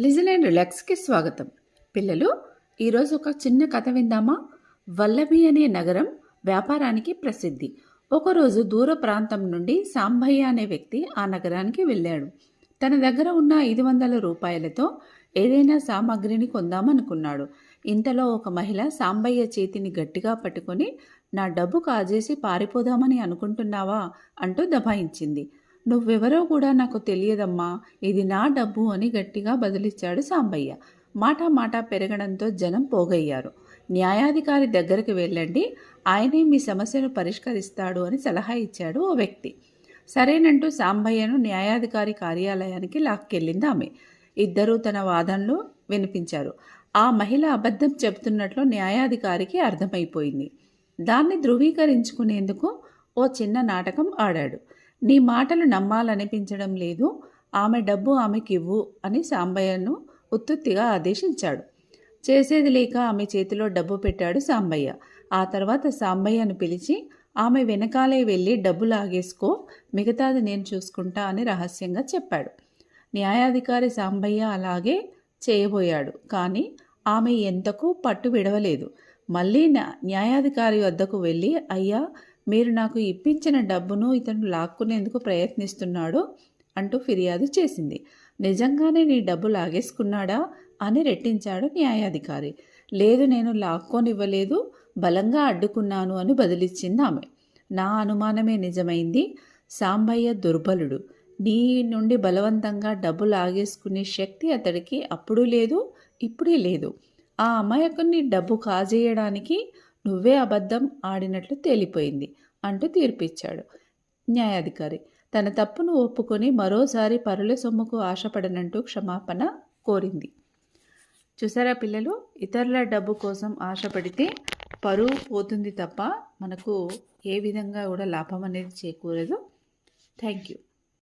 Listen and రిలాక్స్కి స్వాగతం. పిల్లలు ఈరోజు ఒక చిన్న కథ విందామా? వల్లభి అనే నగరం వ్యాపారానికి ప్రసిద్ధి. ఒకరోజు దూర ప్రాంతం నుండి సాంబయ్య అనే వ్యక్తి ఆ నగరానికి వెళ్ళాడు. తన దగ్గర ఉన్న ఐదు వందల రూపాయలతో ఏదైనా సామాగ్రిని కొందామనుకున్నాడు. ఇంతలో ఒక మహిళ సాంబయ్య చేతిని గట్టిగా పట్టుకొని నా డబ్బు కాజేసి పారిపోదామని అనుకుంటున్నావా? అంటూ దబాయించింది. నువ్వెవరో కూడా నాకు తెలియదమ్మా. ఇది నా డబ్బు అని గట్టిగా బదులిచ్చాడు సాంబయ్య. మాట మాట పెరగడంతో జనం పోగయ్యారు. న్యాయాధికారి దగ్గరికి వెళ్ళండి. ఆయనే మీ సమస్యను పరిష్కరిస్తాడు అని సలహా ఇచ్చాడు ఓ వ్యక్తి. సరేనంటూ సాంబయ్యను న్యాయాధికారి కార్యాలయానికి లాక్కెళ్ళింది ఆమె. ఇద్దరూ తన వాదనలు వినిపించారు. ఆ మహిళ అబద్ధం చెబుతున్నట్లు న్యాయాధికారికి అర్థమైపోయింది. దాన్ని ధృవీకరించుకునేందుకు ఓ చిన్న నాటకం ఆడాడు. నీ మాటలు నమ్మాలనిపించడం లేదు. ఆమె డబ్బు ఆమెకి ఇవ్వు అని సాంబయ్యను ఉత్తుత్తిగా ఆదేశించాడు. చేసేది లేక ఆమె చేతిలో డబ్బు పెట్టాడు సాంబయ్య. ఆ తర్వాత సాంబయ్యను పిలిచి ఆమె వెనకాలే వెళ్ళి డబ్బు లాగేసుకో మిగతాది నేను చూసుకుంటా అని రహస్యంగా చెప్పాడు. న్యాయాధికారి సాంబయ్య అలాగే చేయబోయాడు. కానీ ఆమె ఎంతకు పట్టు విడవలేదు. మళ్ళీ న్యాయాధికారి వద్దకు వెళ్ళి అయ్యా మీరు నాకు ఇప్పించిన డబ్బును ఇతను లాక్కునేందుకు ప్రయత్నిస్తున్నాడు అంటూ ఫిర్యాదు చేసింది. నిజంగానే నీ డబ్బు లాగేసుకున్నాడా అని రెట్టించాడు న్యాయాధికారి. లేదు నేను లాక్కోనివ్వలేదు బలంగా అడ్డుకున్నాను అని బదిలిచ్చింది ఆమె. నా అనుమానమే నిజమైంది. సాంబయ్య దుర్బలుడు. నీ నుండి బలవంతంగా డబ్బు లాగేసుకునే శక్తి అతడికి అప్పుడు లేదు ఇప్పుడే లేదు. ఆ అమాయకుని డబ్బు కాజేయడానికి నువ్వే అబద్ధం ఆడినట్లు తేలిపోయింది అంటూ తీర్పిచ్చాడు. న్యాయాధికారి తన తప్పును ఒప్పుకొని మరోసారి పరుల సొమ్ముకు ఆశపడనంటూ క్షమాపణ కోరింది. చూసారా పిల్లలు ఇతరుల డబ్బు కోసం ఆశపడితే పరువు పోతుంది తప్ప మనకు ఏ విధంగా కూడా లాభం అనేది చేకూరదు. Thank you.